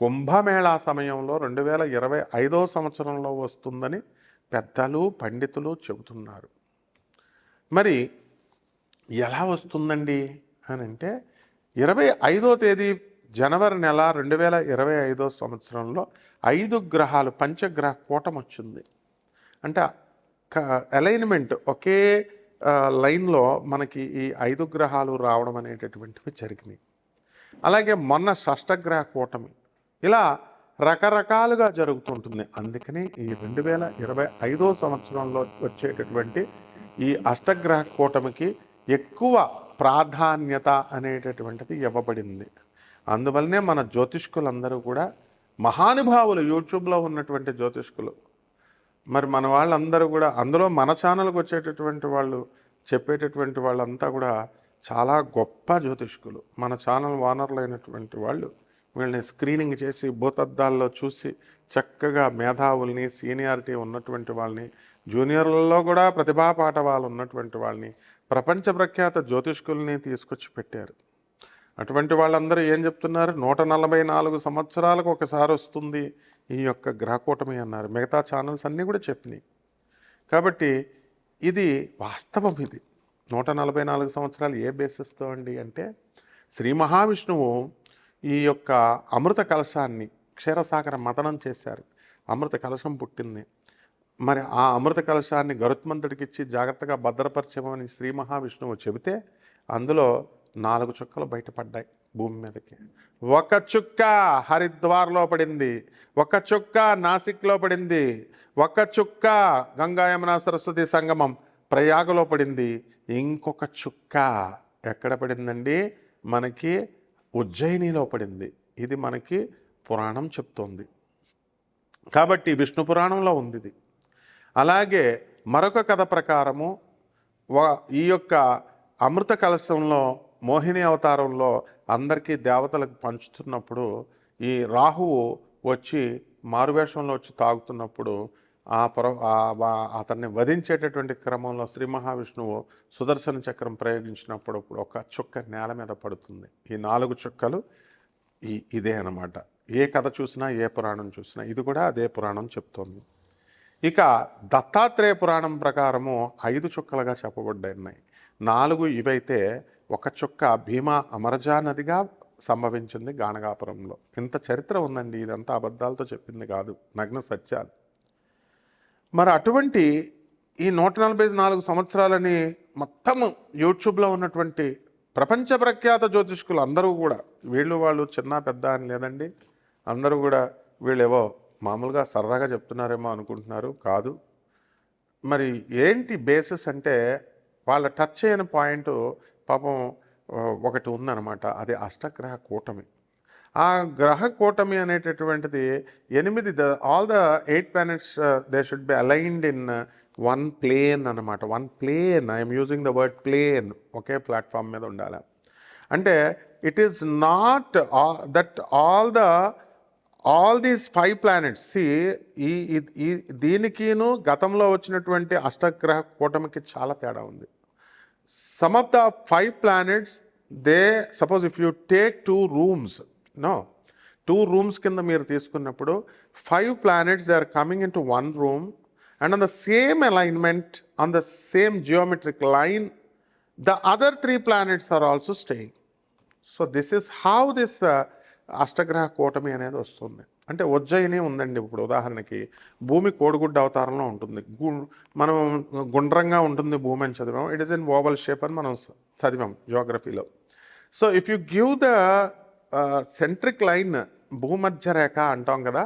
కుంభమేళా సమయంలో రెండు వేల ఇరవై ఐదో సంవత్సరంలో వస్తుందని పెద్దలు పండితులు చెబుతున్నారు. మరి ఎలా వస్తుందండి అని అంటే ఇరవై ఐదో తేదీ జనవరి నెల రెండు వేల ఇరవై ఐదో సంవత్సరంలో ఐదు గ్రహాలు పంచగ్రహ కూటం వచ్చింది. అంటే అలైన్మెంట్ ఒకే లైన్లో మనకి ఈ ఐదు గ్రహాలు రావడం అనేటటువంటివి జరిగినాయి. అలాగే మొన్న షష్టగ్రహ కూటమి ఇలా రకరకాలుగా జరుగుతుంటుంది. అందుకని ఈ రెండు వేల ఇరవై ఐదో సంవత్సరంలో వచ్చేటటువంటి ఈ అష్టగ్రహ కూటమికి ఎక్కువ ప్రాధాన్యత అనేటటువంటిది ఇవ్వబడింది. అందువల్లనే మన జ్యోతిష్కులందరూ కూడా మహానుభావులు యూట్యూబ్లో ఉన్నటువంటి జ్యోతిష్కులు. మరి మన వాళ్ళందరూ కూడా అందులో మన ఛానల్కి వచ్చేటటువంటి వాళ్ళు చెప్పేటటువంటి వాళ్ళంతా కూడా చాలా గొప్ప జ్యోతిష్కులు. మన ఛానల్ ఓనర్లు అయినటువంటి వాళ్ళు. వీళ్ళని స్క్రీనింగ్ చేసి భూతద్దాల్లో చూసి చక్కగా మేధావుల్ని సీనియారిటీ ఉన్నటువంటి వాళ్ళని జూనియర్లలో కూడా ప్రతిభా పాఠవాలు ఉన్నటువంటి వాళ్ళని ప్రపంచ ప్రఖ్యాత జ్యోతిష్కుల్ని తీసుకొచ్చి పెట్టారు. అటువంటి వాళ్ళందరూ ఏం చెప్తున్నారు? నూట నలభై నాలుగు సంవత్సరాలకు ఒకసారి వస్తుంది ఈ యొక్క గ్రహకూటమి అన్నారు. మిగతా ఛానల్స్ అన్నీ కూడా చెప్పినాయి. కాబట్టి ఇది వాస్తవం ఇది. నూట నలభై నాలుగు సంవత్సరాలు ఏ బేసిస్తో అండి అంటే శ్రీ మహావిష్ణువు ఈ యొక్క అమృత కలశాన్ని క్షీరసాగర మతనం చేశారు. అమృత కలశం పుట్టింది. మరి ఆ అమృత కలశాన్ని గరుత్మంతుడికి ఇచ్చి జాగ్రత్తగా భద్రపరచమని శ్రీ మహావిష్ణువు చెబితే అందులో నాలుగు చుక్కలు బయటపడ్డాయి భూమి మీదకి. ఒక చుక్క హరిద్వార్లో పడింది. ఒక చుక్క నాసిక్లో పడింది. ఒక చుక్క గంగాయమున సరస్వతి సంగమం ప్రయాగలో పడింది. ఇంకొక చుక్క ఎక్కడ పడిందండి? మనకి ఉజ్జయినిలో పడింది. ఇది మనకి పురాణం చెప్తోంది. కాబట్టి విష్ణు పురాణంలో ఉంది ఇది అలాగే మరొక కథ ప్రకారము ఈ యొక్క అమృత కలశంలో మోహిని అవతారంలో అందరికీ దేవతలకు పంచుతున్నప్పుడు ఈ రాహువు వచ్చి మారువేషంలో వచ్చి తాగుతున్నప్పుడు ఆ పొర అతన్ని వధించేటటువంటి క్రమంలో శ్రీ మహావిష్ణువు సుదర్శన చక్రం ప్రయోగించినప్పుడు ఒక చుక్క నేల మీద పడుతుంది. ఈ నాలుగు చుక్కలు ఈ ఇదే అన్నమాట. ఏ కథ చూసినా ఏ పురాణం చూసినా ఇది కూడా అదే పురాణం చెప్తోంది. ఇక దత్తాత్రేయ పురాణం ప్రకారము ఐదు చుక్కలుగా చెప్పబడ్డాయి ఉన్నాయి నాలుగు ఇవైతే ఒక చుక్క భీమా అమరజా నదిగా సంభవించింది గానగాపురంలో. ఇంత చరిత్ర ఉందండి ఇదంతా అబద్ధాలతో చెప్పింది కాదు. నగ్న సత్యాలు. మరి అటువంటి ఈ నూట నలభై నాలుగు సంవత్సరాలని మొత్తం యూట్యూబ్లో ఉన్నటువంటి ప్రపంచ ప్రఖ్యాత జ్యోతిష్కులు అందరూ కూడా వీళ్ళు వాళ్ళు చిన్న పెద్ద అని లేదండి అందరూ కూడా వీళ్ళేవో మామూలుగా సరదాగా చెప్తున్నారేమో అనుకుంటున్నారు కాదు. మరి ఏంటి బేసిస్ అంటే వాళ్ళ టచ్ చేయని పాయింట్ పాపం ఒకటి ఉందన్నమాట అది అష్టగ్రహ కూటమి. ఆ గ్రహ కూటమి అనేటటువంటిది ఎనిమిది the all the eight planets they should be aligned in one plane అనమాట one plane I'm using the word plane okay platform మీద ఉండాలి. అంటే it is not that all the all these five planets C ఈ ఈ- ఈ దీనికిను గతంలో వచ్చినటువంటి అష్టగ్రహ కూటమికి చాలా తేడా ఉంది. Some of the five planets they suppose if you take two rooms no two rooms కింద మీరు తీసుకున్నప్పుడు five planets they are coming in to one room and on the same alignment on the same geometric line the other three planets are also staying so this is how this అష్టగ్రహ కూటమి అనేది వస్తుంది. అంటే ఉజ్జయిని ఉందండి ఇప్పుడు ఉదాహరణకి. భూమి కోడిగుడ్డ అవతారంలో ఉంటుంది. గు- మనం గుండ్రంగా ఉంటుంది భూమి అని చదివాం. It is in oval shape అని మనం చదివాం జియోగ్రఫీలో so if you give the centric line భూమధ్య రేఖ అంటాం కదా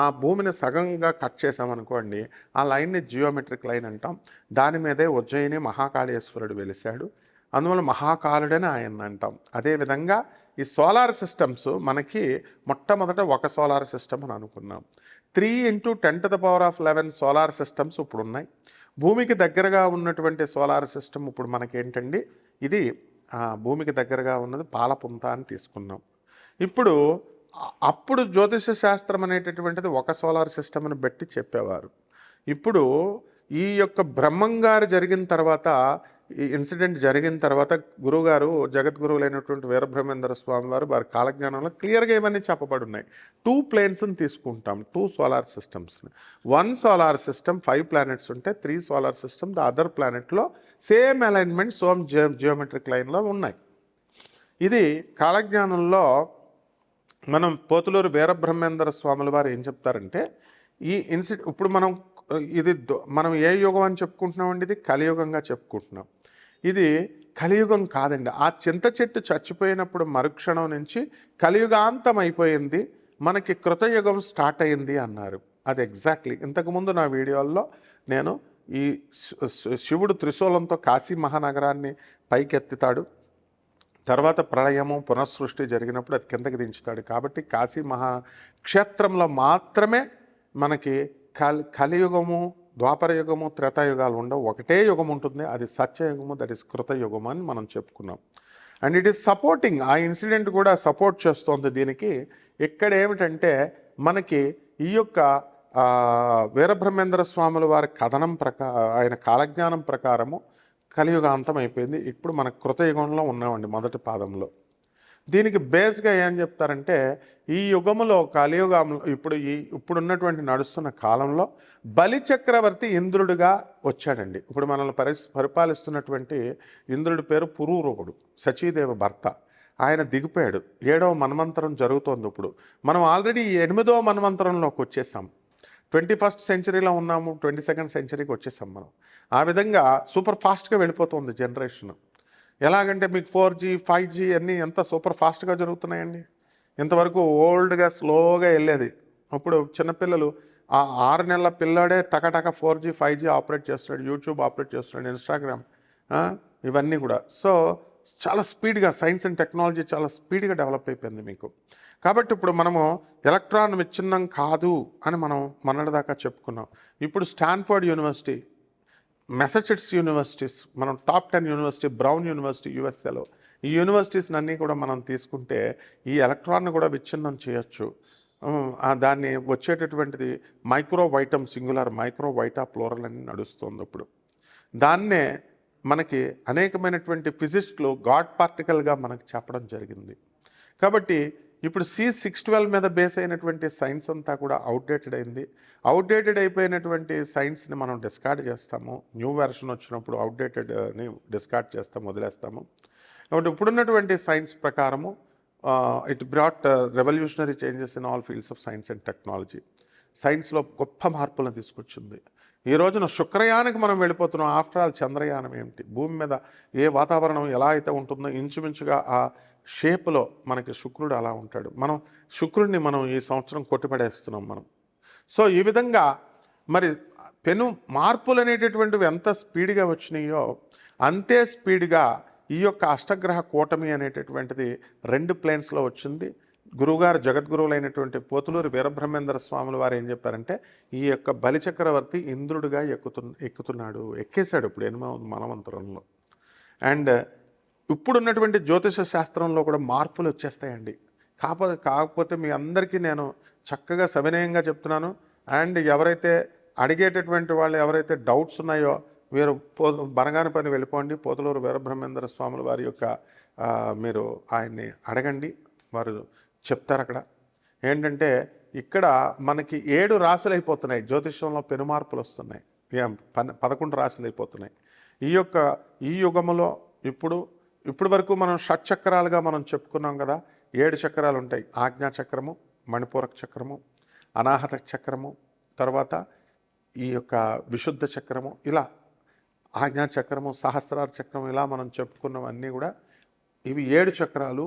ఆ భూమిని సగంగా కట్ చేసామనుకోండి ఆ లైన్ని జియోమెట్రిక్ లైన్ అంటాం. దాని మీదే ఉజ్జయిని మహాకాళేశ్వరుడు వెలిశాడు. అందువల్ల మహాకాలుడని ఆయన అంటాం. అదేవిధంగా ఈ సోలార్ సిస్టమ్స్ మనకి మొట్టమొదట ఒక సోలార్ సిస్టమ్ అని అనుకున్నాం. Three into ten to the power of eleven solar systems ఇప్పుడు ఉన్నాయి భూమికి దగ్గరగా ఉన్నటువంటి సోలార్ సిస్టమ్ ఇప్పుడు మనకేంటండి? ఇది భూమికి దగ్గరగా ఉన్నది పాలపుంత అని తీసుకున్నాం. ఇప్పుడు అప్పుడు జ్యోతిష శాస్త్రం అనేటటువంటిది ఒక సోలార్ సిస్టమ్ని బట్టి చెప్పేవారు. ఇప్పుడు ఈ యొక్క బ్రహ్మంగారు జరిగిన తర్వాత ఈ ఇన్సిడెంట్ జరిగిన తర్వాత గురువుగారు జగద్గురువులైనటువంటి వీరబ్రహ్మేంద్ర స్వామి వారు వారి కాలజ్ఞానంలో క్లియర్గా ఇవన్నీ చెప్పబడి ఉన్నాయి టూ ప్లేన్స్ని తీసుకుంటాం two solar సిస్టమ్స్ని one solar system five planets ఉంటే three solar system the other ప్లానెట్లో same alignment some geo geometric లైన్లో ఉన్నాయి. ఇది కాలజ్ఞానంలో మనం పోతులూరు వీరబ్రహ్మేంద్ర స్వాముల వారు ఏం చెప్తారంటే ఈ ఇన్సి ఇప్పుడు మనం ఇది దొ- మనం ఏ యుగం అని చెప్పుకుంటున్నామండి? ఇది కలియుగంగా చెప్పుకుంటున్నాం. ఇది కలియుగం కాదండి. ఆ చింత చెట్టు చచ్చిపోయినప్పుడు మరుక్షణం నుంచి కలియుగాంతం అయిపోయింది మనకి కృతయుగం స్టార్ట్ అయింది అన్నారు. అది ఎగ్జాక్ట్లీ. ఇంతకుముందు నా వీడియోల్లో నేను ఈ శివుడు త్రిశూలంతో కాశీ మహానగరాన్ని పైకెత్తుతాడు. తర్వాత ప్రళయము పునఃసృష్టి జరిగినప్పుడు అది కిందకి దించుతాడు. కాబట్టి కాశీ మహా క్షేత్రంలో మాత్రమే మనకి కలి కలియుగము ద్వాపరయుగము త్రేతాయుగాలు ఉండవు. ఒకటే యుగం ఉంటుంది. అది సత్యయుగము దట్ ఇస్ కృతయుగము అని మనం చెప్పుకున్నాం. And it is supporting. ఆ ఇన్సిడెంట్ కూడా సపోర్ట్ చేస్తోంది దీనికి. ఇక్కడ ఏమిటంటే మనకి ఈ యొక్క వీరబ్రహ్మేంద్ర స్వాముల వారి కథనం ప్రకా ఆయన కాలజ్ఞానం ప్రకారము కలియుగాంతం అయిపోయింది ఇప్పుడు మన కృతయుగంలో ఉన్నామండి మొదటి పాదంలో. దీనికి బేస్గా ఏం చెప్తారంటే ఈ యుగములో కలియుగంలో ఇప్పుడు ఈ ఇప్పుడున్నటువంటి నడుస్తున్న కాలంలో బలిచక్రవర్తి ఇంద్రుడిగా వచ్చాడండి. ఇప్పుడు మనల్ని పరి పరిపాలిస్తున్నటువంటి ఇంద్రుడి పేరు పురూరవుడు సచీదేవ భర్త. ఆయన దిగిపోయాడు. ఏడవ మన్వంతరం జరుగుతోంది ఇప్పుడు. మనం ఆల్రెడీ ఎనిమిదవ మన్వంతరంలోకి వచ్చేసాం. ట్వంటీ ఫస్ట్ సెంచరీలో ఉన్నాము ట్వంటీ సెకండ్ సెంచరీకి వచ్చేసాం మనం. ఆ విధంగా సూపర్ ఫాస్ట్గా వెళ్ళిపోతుంది జనరేషన్. ఎలాగంటే మీకు ఫోర్ జీ ఫైవ్ జీ అన్నీ ఎంత సూపర్ ఫాస్ట్గా జరుగుతున్నాయండి? ఇంతవరకు ఓల్డ్గా స్లోగా వెళ్ళేది. ఇప్పుడు చిన్నపిల్లలు ఆ ఆరు నెలల పిల్లాడే టకటక four G five G operate చేస్తున్నాడు యూట్యూబ్ ఆపరేట్ చేస్తున్నాడు ఇన్స్టాగ్రామ్ ఇవన్నీ కూడా. సో చాలా స్పీడ్గా సైన్స్ అండ్ టెక్నాలజీ చాలా స్పీడ్గా డెవలప్ అయిపోయింది మీకు. కాబట్టి ఇప్పుడు మనము ఎలక్ట్రాన్ విచ్ఛిన్నం కాదు అని మనం మొన్నటిదాకా చెప్పుకున్నాం. ఇప్పుడు స్టాన్ఫర్డ్ యూనివర్సిటీ మెసచెట్స్ యూనివర్సిటీస్ మనం top ten university Brown university యూఎస్ఏలో ఈ యూనివర్సిటీస్ అన్నీ కూడా మనం తీసుకుంటే ఈ ఎలక్ట్రాన్ కూడా విచ్ఛిన్నం చేయొచ్చు. దాన్ని వచ్చేటటువంటిది micro vitum singular micro vita plural అని నడుస్తుంది ఇప్పుడు. దాన్నే మనకి అనేకమైనటువంటి ఫిజిస్ట్లు గాడ్ పార్టికల్గా మనకు చెప్పడం జరిగింది. కాబట్టి ఇప్పుడు సి సిక్స్ ట్వెల్వ్ మీద బేస్ అయినటువంటి సైన్స్ అంతా కూడా అవుట్డేటెడ్ అయింది. అవుట్డేటెడ్ అయిపోయినటువంటి సైన్స్ని మనం డిస్కార్డ్ చేస్తాము. న్యూ వెర్షన్ వచ్చినప్పుడు అవుట్డేటెడ్ని uh, డిస్కార్డ్ చేస్తాము వదిలేస్తాము. కాబట్టి ఇప్పుడున్నటువంటి సైన్స్ ప్రకారము it brought revolutionary changes in all fields of science and technology సైన్స్లో గొప్ప మార్పులను తీసుకొచ్చింది. ఈ రోజున శుక్రయానికి మనం వెళ్ళిపోతున్నాం. ఆఫ్టర్ ఆల్ చంద్రయానం ఏమిటి? భూమి మీద ఏ వాతావరణం ఎలా అయితే ఉంటుందో ఇంచుమించుగా ఆ షేప్లో మనకి శుక్రుడు అలా ఉంటాడు. మనం శుక్రుడిని మనం ఈ సంవత్సరం కొట్టిపడేస్తున్నాం మనం. సో ఈ విధంగా మరి పెను మార్పులు అనేటటువంటివి ఎంత స్పీడ్గా వచ్చినాయో అంతే స్పీడ్గా ఈ యొక్క అష్టగ్రహ కూటమి అనేటటువంటిది రెండు ప్లేన్స్లో వచ్చింది. గురువుగారు జగద్గురువులైనటువంటి పోతులూరి వీరబ్రహ్మేంద్ర స్వాముల వారు ఏం చెప్పారంటే ఈ యొక్క బలిచక్రవర్తి ఇంద్రుడిగా ఎక్కుతు ఎక్కుతున్నాడు. ఎక్కేశాడు ఇప్పుడు ఎనిమిది మనమంతరంలో అండ్ ఇప్పుడున్నటువంటి జ్యోతిష శాస్త్రంలో కూడా మార్పులు వచ్చేస్తాయండి. కాకపోతే కాకపోతే మీ అందరికీ నేను చక్కగా సవినయంగా చెప్తున్నాను. అండ్ ఎవరైతే అడిగేటటువంటి వాళ్ళు ఎవరైతే డౌట్స్ ఉన్నాయో మీరు పో బనగాని పని వెళ్ళిపోండి. పోతలూరు వీరబ్రహ్మేంద్ర స్వాముల వారి యొక్క మీరు ఆయన్ని అడగండి. వారు చెప్తారు అక్కడ. ఏంటంటే ఇక్కడ మనకి ఏడు రాసులు అయిపోతున్నాయి. జ్యోతిష్యంలో పెనుమార్పులు వస్తున్నాయి. ఏం పదకొండు రాశులు అయిపోతున్నాయి. ఈ యొక్క ఈ యుగములో ఇప్పుడు ఇప్పుడు వరకు మనం షట్చక్రాలుగా మనం చెప్పుకున్నాం కదా ఏడు చక్రాలు ఉంటాయి ఆజ్ఞా చక్రము మణిపూరక చక్రము అనాహత చక్రము తర్వాత ఈ యొక్క విశుద్ధ చక్రము ఇలా ఆజ్ఞా చక్రము సహస్రార చక్రం ఇలా మనం చెప్పుకున్నవన్నీ కూడా ఇవి ఏడు చక్రాలు.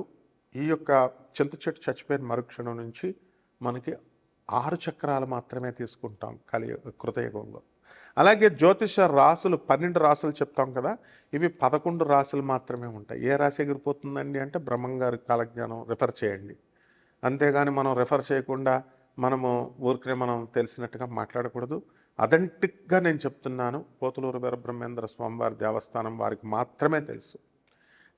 ఈ యొక్క చింత చెట్టు చచ్చిపోయిన మరుక్షణం నుంచి మనకి ఆరు చక్రాలు మాత్రమే తీసుకుంటాం కలి కృతయుగంలో. అలాగే జ్యోతిష రాసులు పన్నెండు రాసులు చెప్తాం కదా ఇవి పదకొండు రాసులు మాత్రమే ఉంటాయి. ఏ రాశి ఎగిరిపోతుందండి అంటే బ్రహ్మంగారి కాలజ్ఞానం రిఫర్ చేయండి. అంతేగాని మనం రిఫర్ చేయకుండా మనము ఊరికనే మనం తెలిసినట్టుగా మాట్లాడకూడదు. అథెంటిక్గా నేను చెప్తున్నాను పోతులూరు వీరబ్రహ్మేంద్ర స్వామివారి దేవస్థానం వారికి మాత్రమే తెలుసు.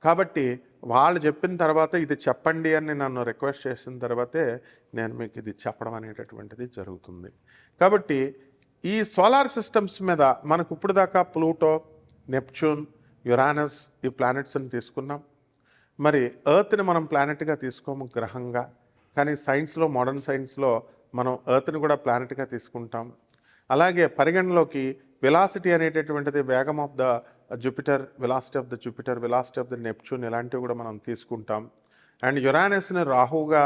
కాబట్టి వాళ్ళు చెప్పిన తర్వాత ఇది చెప్పండి అని నన్ను రిక్వెస్ట్ చేసిన తర్వాతే నేను మీకు ఇది చెప్పడం అనేటటువంటిది జరుగుతుంది. కాబట్టి ఈ సోలార్ సిస్టమ్స్ మీద మనకు ఇప్పుడు దాకా ప్లూటో నెప్చ్యూన్ యురానస్ ఈ ప్లానెట్స్ని తీసుకున్నాం. మరి ఎర్త్ని మనం ప్లానెట్గా తీసుకోము గ్రహంగా కానీ సైన్స్లో మోడర్న్ సైన్స్లో మనం ఎర్త్ని కూడా ప్లానెట్గా తీసుకుంటాం. అలాగే పరిగణలోకి వెలాసిటీ అనేటటువంటిది వేగం of the Jupiter velocity of the Jupiter velocity of the Neptune ఇలాంటివి కూడా మనం తీసుకుంటాం. అండ్ యురానస్ని రాహువుగా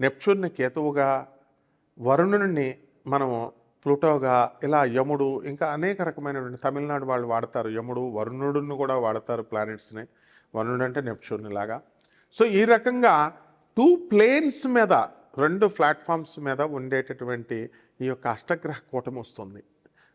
నెప్చ్యూన్ని కేతువుగా వరుణుని మనము ప్లూటోగా ఇలా యముడు ఇంకా అనేక రకమైనటువంటి తమిళనాడు వాళ్ళు వాడతారు. యముడు వరుణుడును కూడా వాడతారు ప్లానెట్స్ని. వరుణుడు అంటే నెప్చ్యూన్ లాగా. సో ఈ రకంగా టూ ప్లేన్స్ మీద రెండు ప్లాట్ఫామ్స్ మీద ఉండేటటువంటి ఈ యొక్క అష్టగ్రహ కూటమి వస్తుంది.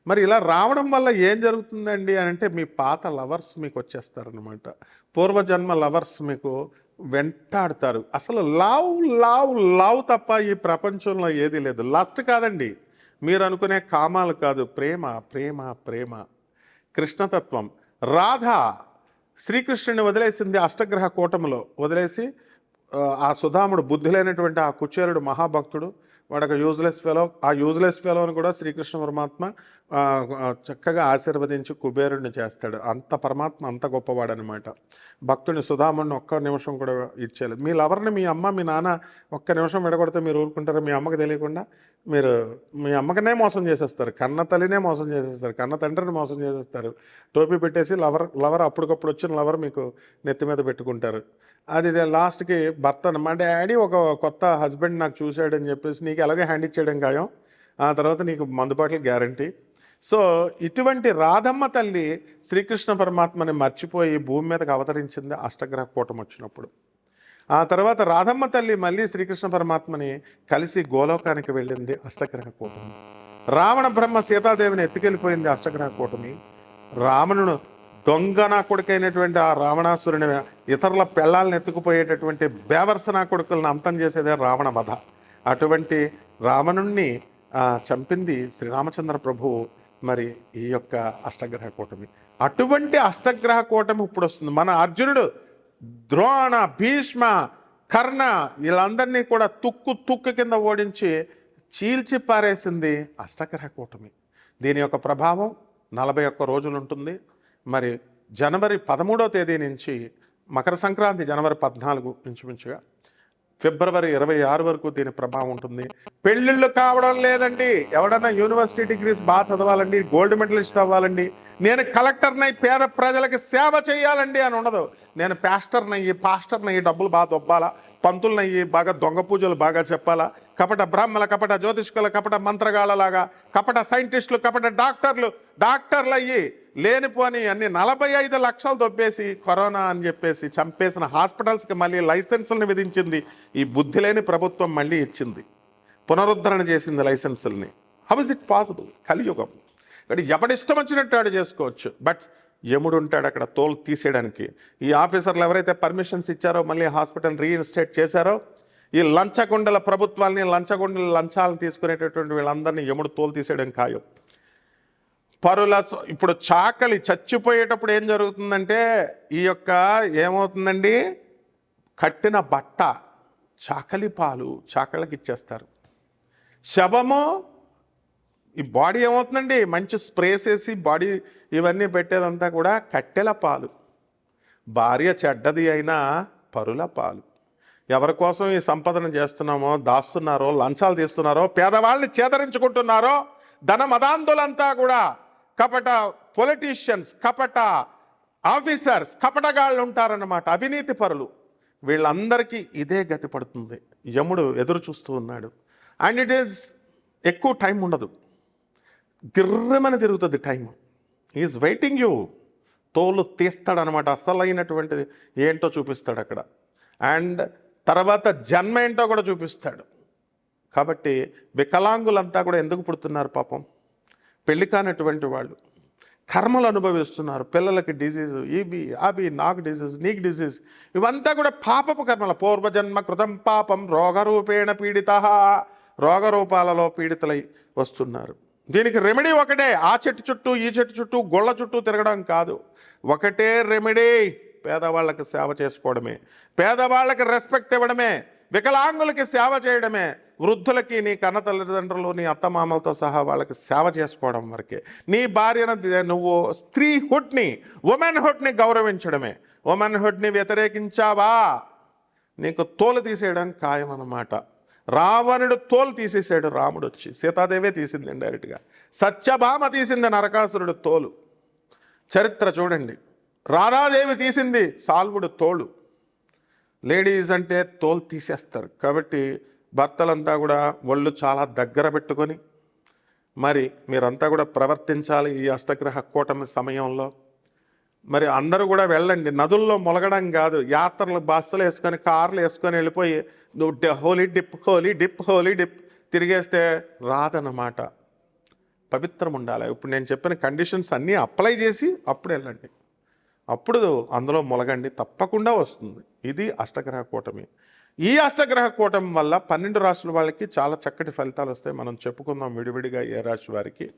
మరి ఇలా రావడం వల్ల ఏం జరుగుతుందండి అని అంటే మీ పాత లవర్స్ మీకు వచ్చేస్తారనమాట పూర్వజన్మ లవర్స్ మీకు వెంటాడతారు. అసలు లవ్ లవ్ లవ్ తప్ప ఈ ప్రపంచంలో ఏది లేదు. లస్ట్ కాదండి. మీరు అనుకునే కామాలు కాదు. ప్రేమ ప్రేమ ప్రేమ. కృష్ణతత్వం. రాధ శ్రీకృష్ణుని వదిలేసింది అష్టగ్రహ కూటమిలో. వదిలేసి ఆ, సుధాముడు బుద్ధి లేనటువంటి ఆ కుచేరుడు మహాభక్తుడు. వాడు ఒక యూజ్లెస్ ఫెలో ఆ యూజ్లెస్ ఫెలోని కూడా శ్రీకృష్ణ పరమాత్మ చక్కగా ఆశీర్వదించి కుబేరుణ్ణి చేస్తాడు. అంత పరమాత్మ అంత గొప్పవాడు అనమాట భక్తుని సుధాముడిని ఒక్క నిమిషం కూడా ఇచ్చేయాలి మీ లవర్ని మీ అమ్మ మీ నాన్న ఒక్క నిమిషం విడగొడితే మీరు ఊరుకుంటారు? మీ అమ్మకి తెలియకుండా మీరు మీ అమ్మకనే మోసం చేసేస్తారు. కన్న తల్లినే మోసం చేసేస్తారు. కన్న తండ్రిని మోసం చేసేస్తారు. టోపీ పెట్టేసి లవర్ లవర్ అప్పటికప్పుడు వచ్చిన లవర్ మీకు నెత్తి మీద పెట్టుకుంటారు. అది లాస్ట్కి భర్త మా డాడీ ఒక కొత్త హస్బెండ్ నాకు చూశాడని చెప్పేసి నీకు ఎలాగో హ్యాండ్ ఇచ్చేయడం ఖాయం. ఆ తర్వాత నీకు మందుబాటలు గ్యారంటీ. సో ఇటువంటి రాధమ్మ తల్లి శ్రీకృష్ణ పరమాత్మని మర్చిపోయి భూమి మీదకి అవతరించింది అష్టగ్రహ కూటం వచ్చినప్పుడు. ఆ తర్వాత రాధమ్మ తల్లి మళ్ళీ శ్రీకృష్ణ పరమాత్మని కలిసి గోలోకానికి వెళ్ళింది అష్టగ్రహ కూటమి. రావణ బ్రహ్మ సీతాదేవిని ఎత్తుకెళ్ళిపోయింది అష్టగ్రహ కూటమి. రావణుడు దొంగ కొడుకైనటువంటి ఆ రావణాసురుని ఇతరుల పెళ్ళాలను ఎత్తుకుపోయేటటువంటి బేవర్స నా కొడుకులను అంతం చేసేదే రావణ వధ. అటువంటి రావణుణ్ణి చంపింది శ్రీరామచంద్ర ప్రభువు. మరి ఈ యొక్క అష్టగ్రహ కూటమి. అటువంటి అష్టగ్రహ కూటమి ఇప్పుడు వస్తుంది మన అర్జునుడు ద్రోణ భీష్మ కర్ణ వీళ్ళందరినీ కూడా తుక్కు తుక్కు కింద ఓడించి చీల్చి పారేసింది అష్టగ్రహ కూటమి. దీని యొక్క ప్రభావం నలభై ఒక్క రోజులు ఉంటుంది మరి జనవరి పదమూడో తేదీ నుంచి మకర సంక్రాంతి జనవరి పద్నాలుగు ఇంచుమించుగా. ఫిబ్రవరి ఇరవై ఆరు వరకు దీని ప్రభావం ఉంటుంది. పెళ్ళిళ్ళు కావడం లేదండి. ఎవడన్నా యూనివర్సిటీ డిగ్రీస్ బాగా చదవాలండి గోల్డ్ మెడలిస్ట్ అవ్వాలండి నేను కలెక్టర్నై పేద ప్రజలకు సేవ చేయాలండి అని ఉండదు. నేను ప్యాస్టర్నయ్యి పాస్టర్నయ్యి డబ్బులు బాగా దొబ్బాలా పంతులనయ్యి బాగా దొంగ పూజలు బాగా చెప్పాలా కపట బ్రాహ్మల కపట జ్యోతిష్కుల కపట మంత్రగాళ్ళలాగా కపట సైంటిస్టులు కపట డాక్టర్లు డాక్టర్లు అయ్యి లేనిపోని అన్ని నలభై ఐదు లక్షలు దొబ్బేసి కరోనా అని చెప్పేసి చంపేసిన హాస్పిటల్స్కి మళ్ళీ లైసెన్సులను విధించింది. ఈ బుద్ధి లేని ప్రభుత్వం మళ్ళీ ఇచ్చింది. పునరుద్ధరణ చేసింది లైసెన్సుల్ని. హౌ ఇస్ ఇట్ పాసిబుల్ కలియుగం. ఇక్కడ ఎవడిష్టం వచ్చినట్టు ఆడు చేసుకోవచ్చు. బట్ యముడు ఉంటాడు అక్కడ తోలు తీసేయడానికి. ఈ ఆఫీసర్లు ఎవరైతే పర్మిషన్స్ ఇచ్చారో మళ్ళీ హాస్పిటల్ రీఇన్స్టేట్ చేశారో ఈ లంచగొండల ప్రభుత్వాల్ని లంచగొండల లంచాలను తీసుకునేటటువంటి వీళ్ళందరినీ యముడు తోలు తీసేయడం ఖాయం. పరుల ఇప్పుడు చాకలి చచ్చిపోయేటప్పుడు ఏం జరుగుతుందంటే ఈ యొక్క ఏమవుతుందండి? కట్టిన బట్ట చాకలి పాలు చాకలికి ఇచ్చేస్తారు. శవము ఈ బాడీ ఏమవుతుందండి? మంచి స్ప్రేస్ వేసి బాడీ ఇవన్నీ పెట్టేదంతా కూడా కట్టెల పాలు. భార్య చెడ్డది అయినా పరుల పాలు. ఎవరి కోసం ఈ సంపదన చేస్తున్నామో దాస్తున్నారో లంచాలు తీస్తున్నారో పేదవాళ్ళని చేదరించుకుంటున్నారో ధన మదాంధులంతా కూడా కపట పొలిటీషియన్స్ కపట ఆఫీసర్స్ కపటగాళ్ళు ఉంటారన్నమాట. అవినీతి పరులు. వీళ్ళందరికీ ఇదే గతి పడుతుంది. యముడు ఎదురు చూస్తూ ఉన్నాడు. అండ్ ఇట్ ఈస్ ఎక్కువ టైం ఉండదు. గిర్రమని తిరుగుతుంది టైం ఈజ్ వెయిటింగ్ యూ తోలు తీస్తాడనమాట అసలైనటువంటిది ఏంటో చూపిస్తాడు అక్కడ. అండ్ తర్వాత జన్మ ఏంటో కూడా చూపిస్తాడు. కాబట్టి వికలాంగులంతా కూడా ఎందుకు పుడుతున్నారు పాపం? పెళ్ళి కానటువంటి వాళ్ళు కర్మలు అనుభవిస్తున్నారు. పిల్లలకి డిజీజ్ ఇవి అవి నాకు డిజీజ్ నీకు డిజీజ్ ఇవంతా కూడా పాపపు కర్మల. పూర్వజన్మ కృతం పాపం రోగరూపేణ పీడిత. రోగరూపాలలో పీడితులై వస్తున్నారు. దీనికి రెమెడీ ఒకటే. ఆ చెట్టు చుట్టూ ఈ చెట్టు చుట్టూ గొళ్ళ చుట్టూ తిరగడం కాదు. ఒకటే రెమెడీ పేదవాళ్ళకి సేవ చేసుకోవడమే. పేదవాళ్ళకి రెస్పెక్ట్ ఇవ్వడమే. వికలాంగులకి సేవ చేయడమే. వృద్ధులకి నీ కన్న తల్లిదండ్రులు నీ అత్తమామలతో సహా వాళ్ళకి సేవ చేసుకోవడం వరకే. నీ భార్యను నువ్వు స్త్రీహుడ్ని ఉమెన్హుడ్ని గౌరవించడమే. ఉమెన్హుడ్ని వ్యతిరేకించావా? నీకు తోలు తీసేయడం ఖాయం అన్నమాట రావణుడు తోలు తీసేసాడు రాముడు వచ్చి. సీతాదేవే తీసింది డైరెక్ట్గా సత్యభామ తీసింది నరకాసురుడు తోలు. చరిత్ర చూడండి. రాధాదేవి తీసింది సాల్వుడు తోలు. లేడీస్ అంటే తోలు తీసేస్తారు. కాబట్టి భర్తలంతా కూడా ఒళ్ళు చాలా దగ్గర పెట్టుకొని మరి మీరంతా కూడా ప్రవర్తించాలి ఈ అష్టగ్రహ కూటమి సమయంలో. మరి అందరూ కూడా వెళ్ళండి. నదుల్లో మొలగడం కాదు. యాత్రలు బస్సులు వేసుకొని కార్లు వేసుకొని వెళ్ళిపోయి నువ్వు holy dip holy dip holy dip తిరిగేస్తే రాదన్నమాట. పవిత్రం ఉండాలి ఇప్పుడు నేను చెప్పిన కండిషన్స్ అన్నీ అప్లై చేసి అప్పుడు వెళ్ళండి. అప్పుడు అందులో మొలగండి. తప్పకుండా వస్తుంది. ఇది అష్టగ్రహ కూటమి. ఈ అష్టగ్రహ కూటమి వల్ల పన్నెండు రాశుల వాళ్ళకి చాలా చక్కటి ఫలితాలు వస్తాయి. మనం చెప్పుకుందాం విడివిడిగా ఏ రాశి వారికి.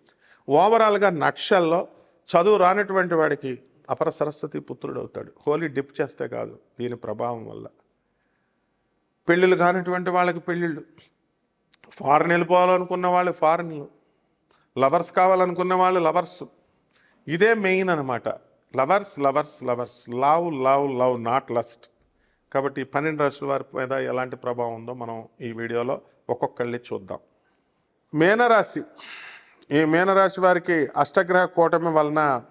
ఓవరాల్గా నక్షల్లో చదువు రానటువంటి వాడికి అపర సరస్వతి పుత్రుడు అవుతాడు. హోలీ డిప్ చేస్తే కాదు దీని ప్రభావం వల్ల. పెళ్ళిళ్ళు కానటువంటి వాళ్ళకి పెళ్ళిళ్ళు. ఫారెన్ వెళ్ళిపోవాలనుకున్న వాళ్ళు ఫారెన్లు లవర్స్ కావాలనుకున్న వాళ్ళు లవర్స్ ఇదే మెయిన్ అనమాట lovers lovers lovers love love love not lust కాబట్టి పన్నెండు రాశుల వారి మీద ఎలాంటి ప్రభావం ఉందో మనం ఈ వీడియోలో ఒక్కొక్కళ్ళని చూద్దాం. మేనరాశి. ఈ మీనరాశి వారికి అష్టగ్రహ కూటమి వలన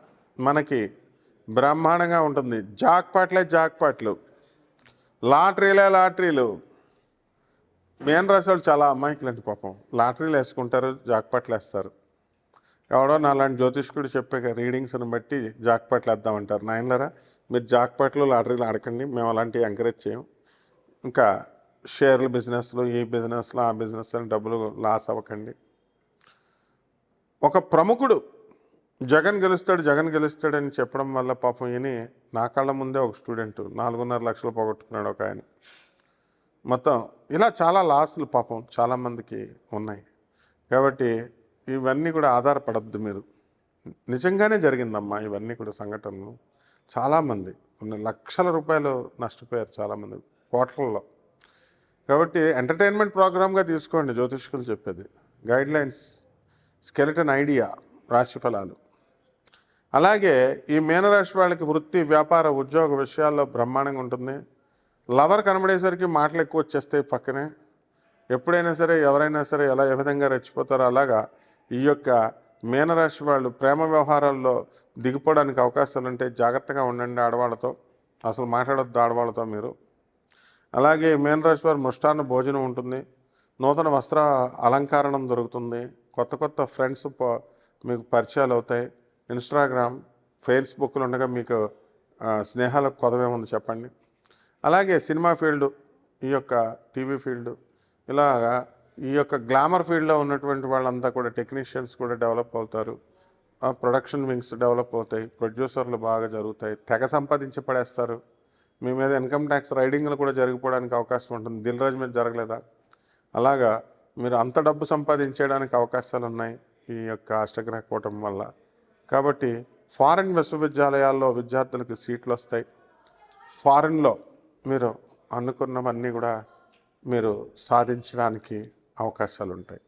మనకి బ్రహ్మాండంగా ఉంటుంది. జాక్పాట్లే జాక్పాట్లు. లాటరీలే లాటరీలు. మేనరాశి వాళ్ళు చాలా అమ్మాయికులండి పాపం. లాటరీలు వేసుకుంటారు జాక్పాట్లు వేస్తారు. ఎవడో నాలాంటి జ్యోతిష్కుడు చెప్పే రీడింగ్స్ని బట్టి జాక్పాట్లు వేద్దామంటారు. నాయనలరా మీరు జాక్పాట్లు లాటరీలు ఆడకండి మేము అలాంటివి ఎంకరేజ్ చేయం. ఇంకా షేర్ల బిజినెస్లో ఈ బిజినెస్లో ఆ బిజినెస్ అని డబ్బులు లాస్ అవ్వకండి. ఒక ప్రముఖుడు జగన్ గెలుస్తాడు జగన్ గెలుస్తాడని చెప్పడం వల్ల పాపం ఈయన నా కళ్ళ ముందే ఒక స్టూడెంట్ నాలుగున్నర లక్షలు పోగొట్టుకున్నాడు ఒక ఆయన. మొత్తం ఇలా చాలా లాస్లు పాపం చాలామందికి ఉన్నాయి. కాబట్టి ఇవన్నీ కూడా ఆధారపడద్దు మీరు. నిజంగానే జరిగిందమ్మా ఇవన్నీ కూడా సంఘటనలు. చాలామంది కొన్ని లక్షల రూపాయలు నష్టపోయారు చాలామంది కోట్లల్లో కాబట్టి ఎంటర్టైన్మెంట్ ప్రోగ్రామ్గా తీసుకోండి జ్యోతిష్కులు చెప్పేది. గైడ్ లైన్స్ స్కెలిటన్ ఐడియా రాశి ఫలాలు అలాగే ఈ మీనరాశి వాళ్ళకి వృత్తి వ్యాపార ఉద్యోగ విషయాల్లో బ్రహ్మాండంగా ఉంటుంది. లవర్ కనబడేసరికి మాటలు ఎక్కువ వచ్చేస్తాయి పక్కనే. ఎప్పుడైనా సరే ఎవరైనా సరే ఎలా ఏ విధంగా రెచ్చిపోతారో అలాగా ఈ యొక్క మీనరాశి వాళ్ళు ప్రేమ వ్యవహారాల్లో దిగిపోవడానికి అవకాశాలు ఉంటే జాగ్రత్తగా ఉండండి ఆడవాళ్ళతో. అసలు మాట్లాడొద్దు ఆడవాళ్ళతో మీరు. అలాగే మీనరాశి వారు ముష్టాన్న భోజనం ఉంటుంది. నూతన వస్త్ర అలంకరణం దొరుకుతుంది. కొత్త కొత్త ఫ్రెండ్స్ మీకు పరిచయాలు అవుతాయి. ఇన్స్టాగ్రామ్ ఫేస్బుక్లు ఉండగా మీకు స్నేహాలకు కొదవేముంది చెప్పండి. అలాగే సినిమా ఫీల్డ్ ఈ యొక్క టీవీ ఫీల్డ్ ఇలాగా ఈ యొక్క గ్లామర్ ఫీల్డ్లో ఉన్నటువంటి వాళ్ళంతా కూడా టెక్నీషియన్స్ కూడా డెవలప్ అవుతారు. ప్రొడక్షన్ వింగ్స్ డెవలప్ అవుతాయి. ప్రొడ్యూసర్లు బాగా జరుగుతాయి. తెగ సంపాదించి పడేస్తారు. మీ మీద ఇన్కమ్ ట్యాక్స్ రైడింగ్లు కూడా జరిగిపోవడానికి అవకాశం ఉంటుంది. దిల్ రాజు మీద జరగలేదా? అలాగా మీరు అంత డబ్బు సంపాదించేయడానికి అవకాశాలు ఉన్నాయి ఈ యొక్క అష్టగ్రహ కూటం వల్ల. కాబట్టి ఫారిన్ విశ్వవిద్యాలయాల్లో విద్యార్థులకు సీట్లు వస్తాయి. ఫారిన్లో మీరు అనుకున్నవన్నీ కూడా మీరు సాధించడానికి అవకాశాలు ఉంటాయి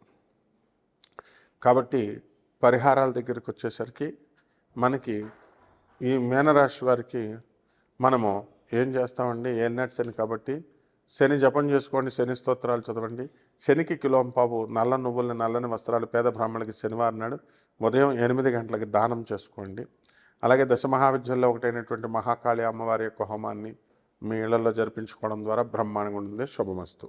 కాబట్టి పరిహారాల దగ్గరికి వచ్చేసరికి మనకి ఈ మీనరాశి వారికి మనము ఏం చేస్తామండి? ఏలినాటి శని కాబట్టి శని జపం చేసుకోండి శని స్తోత్రాలు చదవండి. శనికి కిలోం పావు నల్ల నువ్వుల్ని నల్లని వస్త్రాలు పేద బ్రాహ్మణులకి శనివారం నాడు ఉదయం ఎనిమిది గంటలకి దానం చేసుకోండి. అలాగే దశ మహావిద్యల్లో ఒకటైనటువంటి మహాకాళి అమ్మవారి యొక్క హోమాన్ని మీ ఇళ్ళలో జరిపించుకోవడం ద్వారా బ్రహ్మాండంగా ఉంటుంది. శుభమస్తు.